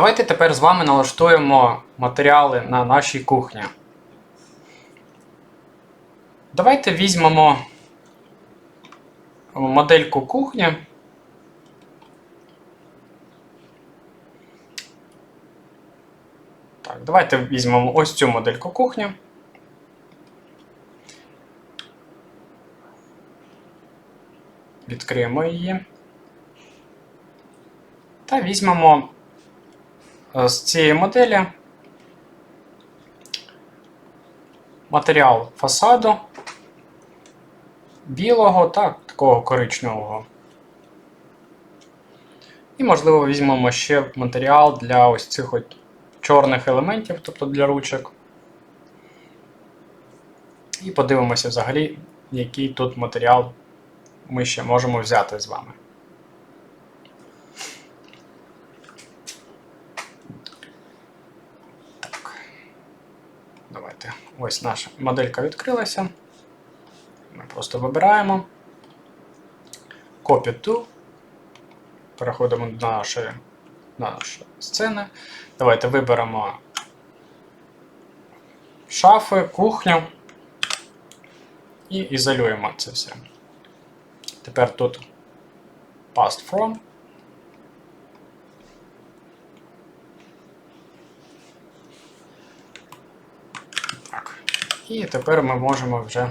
Давайте тепер з вами налаштуємо матеріали на нашій кухні. Давайте візьмемо модельку кухні. Так, давайте візьмемо ось цю модельку кухні. Відкриємо її. Та візьмемо е, з цієї моделі матеріал фасаду білого та такого коричневого. І, можливо, візьмемо ще матеріал для ось цих от чорних елементів, тобто для ручок. І подивимося взагалі, який тут матеріал ми ще можемо взяти з вами. Так. Давайте. Ось наша моделька відкрилася. Ми просто вибираємо. Copy to. Переходимо до нашої, на нашої сцени. Давайте виберемо шафи, кухню і ізолюємо це все. Тепер тут past from. Так. І тепер ми можемо вже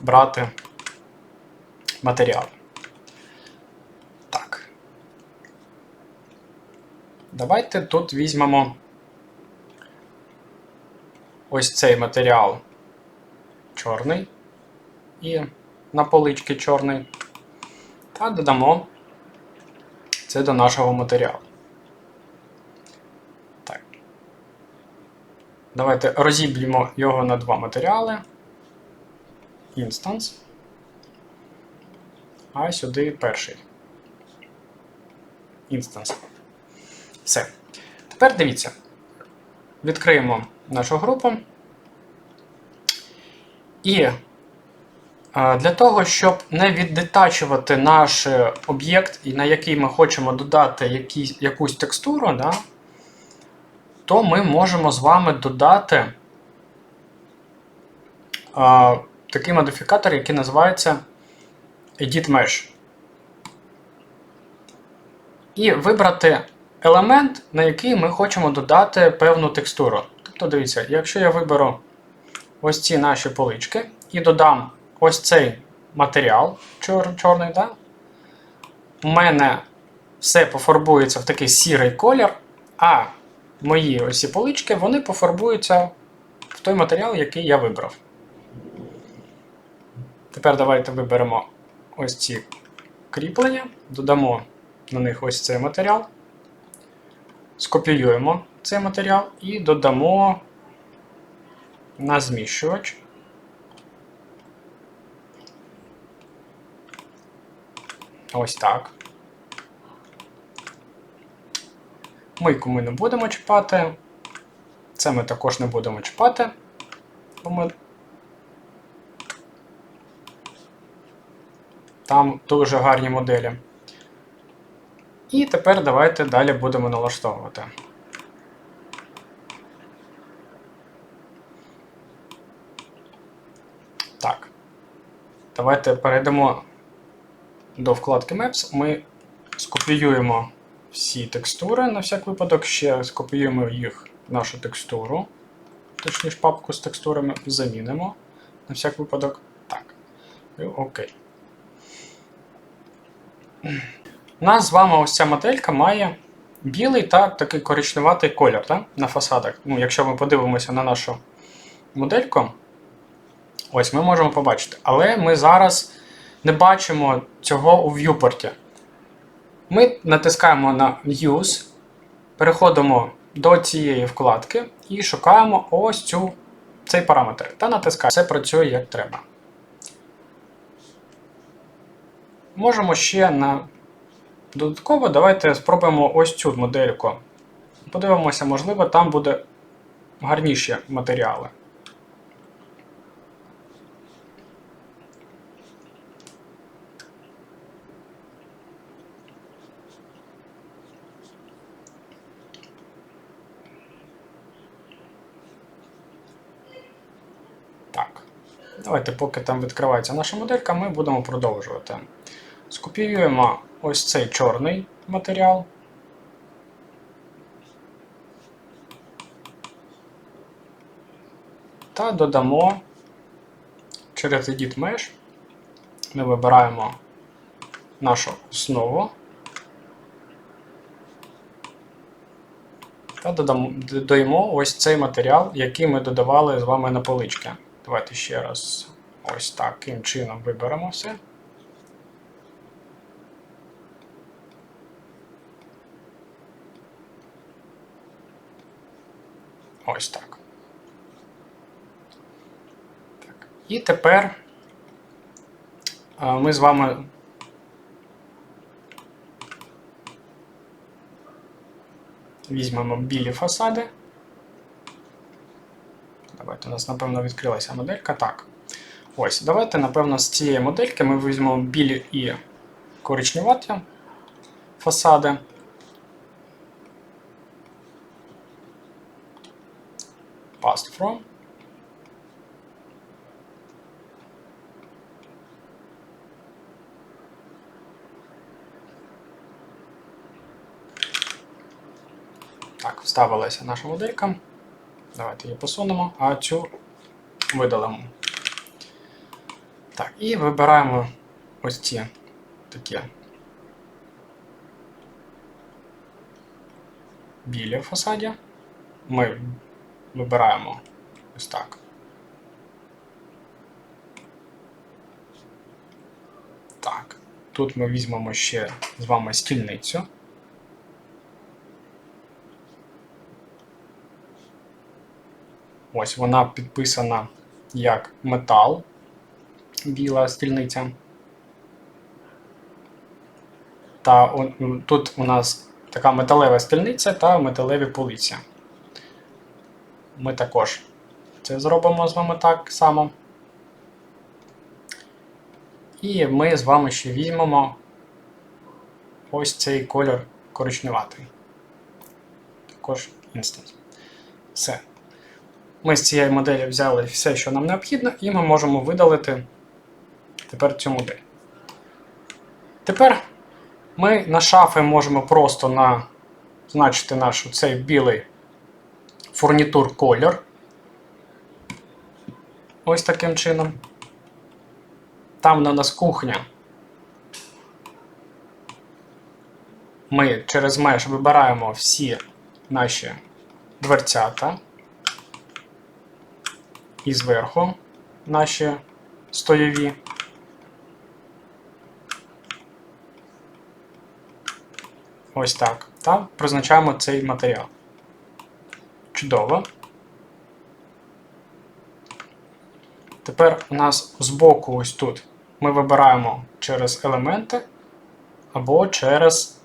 брати матеріал. Так. Давайте тут візьмемо ось цей матеріал чорний і на полички чорний. Та додамо це до нашого матеріалу. Давайте розіб'ємо його на два матеріали. Instance. А сюди перший. Instance. Все. Тепер дивіться. Відкриємо нашу групу. І е, для того, щоб не віддетачувати наш е, об'єкт, на який ми хочемо додати якісь, якусь текстуру, да, то ми можемо з вами додати а, такий модифікатор, який називається Edit Mesh. І вибрати елемент, на який ми хочемо додати певну текстуру. Тобто, дивіться, якщо я виберу ось ці наші полички і додам ось цей матеріал чор, чорний, да? у мене все пофарбується в такий сірий колір, а мої ось полички вони пофарбуються в той матеріал, який я вибрав. Тепер давайте виберемо ось ці кріплення, додамо на них ось цей матеріал, скопіюємо цей матеріал і додамо на зміщувач. Ось так. Мийку ми не будемо чіпати. Це ми також не будемо чіпати. Бо ми... Там дуже гарні моделі. І тепер давайте далі будемо налаштовувати. Так. Давайте перейдемо до вкладки Maps. Ми скопіюємо всі текстури на всяк випадок, ще скопіюємо їх в нашу текстуру. Точніше, папку з текстурами замінимо на всяк випадок. Так. Окей. У нас з вами ось ця моделька має білий та такий коричневатий колір так? на фасадах. Ну, Якщо ми подивимося на нашу модельку, ось ми можемо побачити. Але ми зараз не бачимо цього у viewport. Ми натискаємо на Use, переходимо до цієї вкладки і шукаємо ось цю, цей параметр. Та натискаємо. Все працює як треба. Можемо ще на додатково давайте спробуємо ось цю модельку. Подивимося, можливо, там буде гарніші матеріали. Давайте, поки там відкривається наша моделька, ми будемо продовжувати. Скопіюємо ось цей чорний матеріал. Та додамо через Edit Mesh. Ми вибираємо нашу основу. Та додамо, додаємо ось цей матеріал, який ми додавали з вами на полички. Давайте ще раз ось таким чином виберемо все. Ось так. так. І тепер ми з вами візьмемо білі фасади. Давайте у нас, напевно, відкрилася моделька. Так. Ось, давайте, напевно, з цієї модельки ми візьмемо білі і коричневаті фасади. Past from. Так, вставилася наша моделька. Давайте її посунемо, а цю видалимо. Так, і вибираємо ось ці такі білі в фасаді. Ми вибираємо ось так. Так, тут ми візьмемо ще з вами стільницю. Ось вона підписана як метал, біла стільниця. Та он, тут у нас така металева стільниця та металеві полиці. Ми також це зробимо з вами так само. І ми з вами ще візьмемо ось цей колір коричневатий. Також інстанс. Все. Ми з цієї моделі взяли все, що нам необхідно, і ми можемо видалити тепер цю модель. Тепер ми на шафи можемо просто назначити наш цей білий фурнітур колір. Ось таким чином. Там на нас кухня. Ми через меж вибираємо всі наші дверцята. І зверху наші стоєві. Ось так. Та призначаємо цей матеріал. Чудово. Тепер у нас збоку, ось тут, ми вибираємо через елементи або через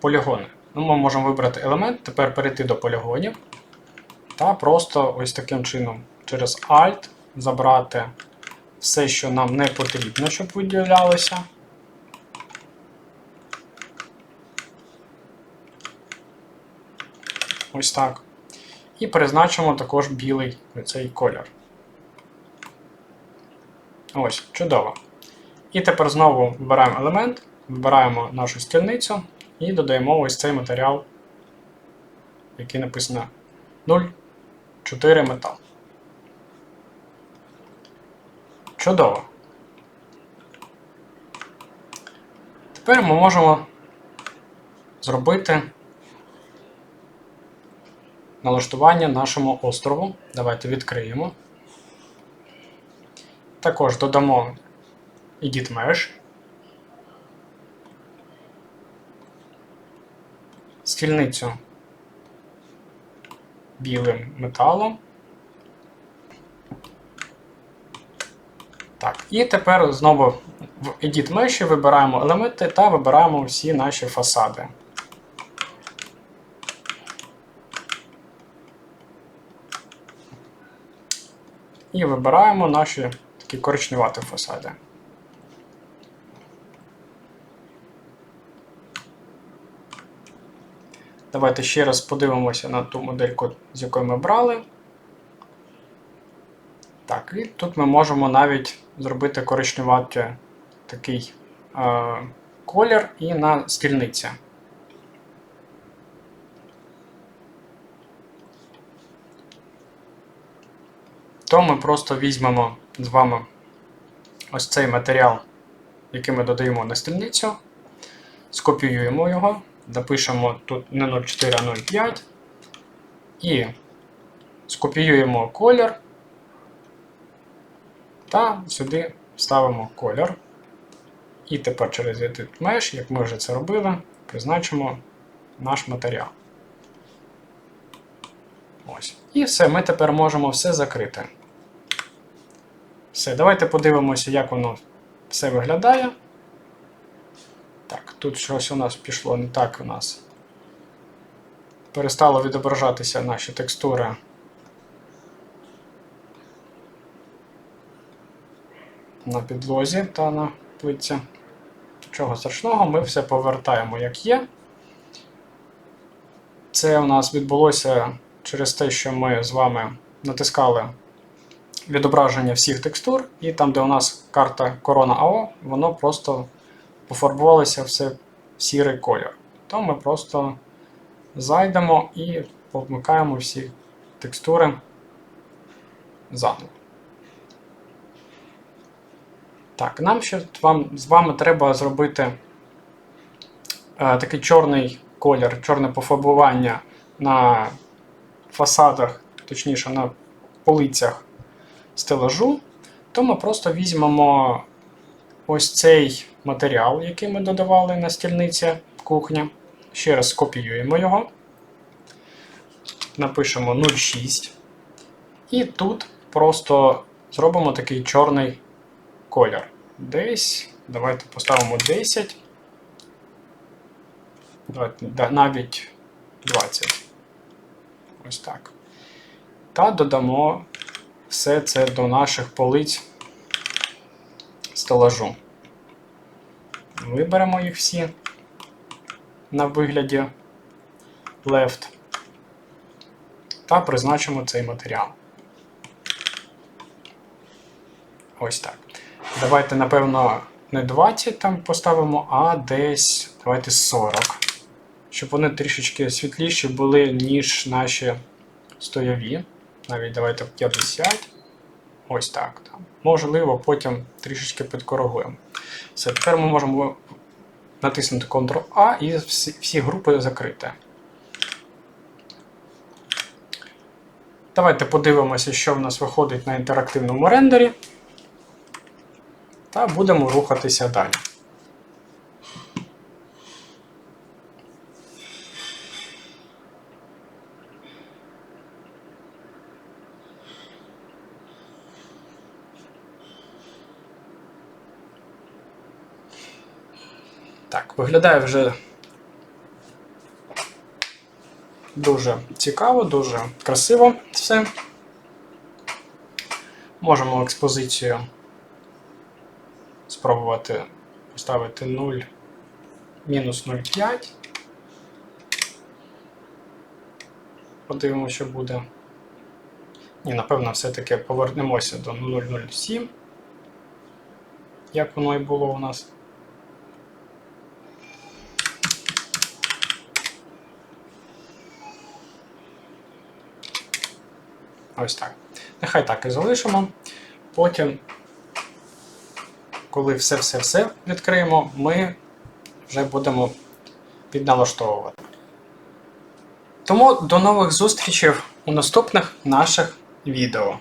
полігони. Ну, Ми можемо вибрати елемент, тепер перейти до полігонів та просто ось таким чином через Alt забрати все, що нам не потрібно, щоб виділялося. Ось так. І призначимо також білий цей колір. Ось, чудово. І тепер знову вибираємо елемент, вибираємо нашу стільницю і додаємо ось цей матеріал, який написано 0,4 метал. Чудово. Тепер ми можемо зробити налаштування нашому острову. Давайте відкриємо. Також додамо Edit Mesh. Стільницю білим металом. Так, і тепер знову в Edit Mesh вибираємо елементи та вибираємо всі наші фасади. І вибираємо наші такі коричневаті фасади. Давайте ще раз подивимося на ту модельку, з якої ми брали. Так, і тут ми можемо навіть зробити коричневатий такий е, колір і на стільниці. То ми просто візьмемо з вами ось цей матеріал, який ми додаємо на стільницю, скопіюємо його, напишемо тут не 0,4, а 0,5 і скопіюємо колір та сюди ставимо колір. І тепер через Edit Mesh, як ми вже це робили, призначимо наш матеріал. Ось. І все, ми тепер можемо все закрити. Все, давайте подивимося, як воно все виглядає. Так, тут щось у нас пішло не так у нас. Перестало відображатися наші текстури. На підлозі та на плитці. Чого страшного, ми все повертаємо як є. Це у нас відбулося через те, що ми з вами натискали відображення всіх текстур, і там, де у нас карта Corona AO, воно просто пофарбувалося все в сірий колір. То ми просто зайдемо і повмикаємо всі текстури заново. Так, нам ще вам, з вами треба зробити е, такий чорний колір, чорне пофарбування на фасадах, точніше на полицях стелажу, то ми просто візьмемо ось цей матеріал, який ми додавали на стільниці кухня. Ще раз скопіюємо його, напишемо 0,6. І тут просто зробимо такий чорний колір. Десь, давайте поставимо 10. Давайте, навіть 20. Ось так. Та додамо все це до наших полиць стелажу. Виберемо їх всі на вигляді left та призначимо цей матеріал. Ось так. Давайте, напевно, не 20 там поставимо, а десь давайте 40. Щоб вони трішечки світліші були, ніж наші стояві. Навіть давайте 50. Ось так. Там. Можливо, потім трішечки підкоригуємо. Все, тепер ми можемо натиснути Ctrl-A і всі, всі групи закрити. Давайте подивимося, що в нас виходить на інтерактивному рендері. Та будемо рухатися далі. Так, виглядає вже дуже цікаво, дуже красиво все. Можемо експозицію спробувати поставити 0, мінус 0,5. Подивимося, що буде. Ні, напевно, все-таки повернемося до 0,07, як воно і було у нас. Ось так. Нехай так і залишимо. Потім, коли все-все-все відкриємо, ми вже будемо підналаштовувати. Тому до нових зустрічей у наступних наших відео.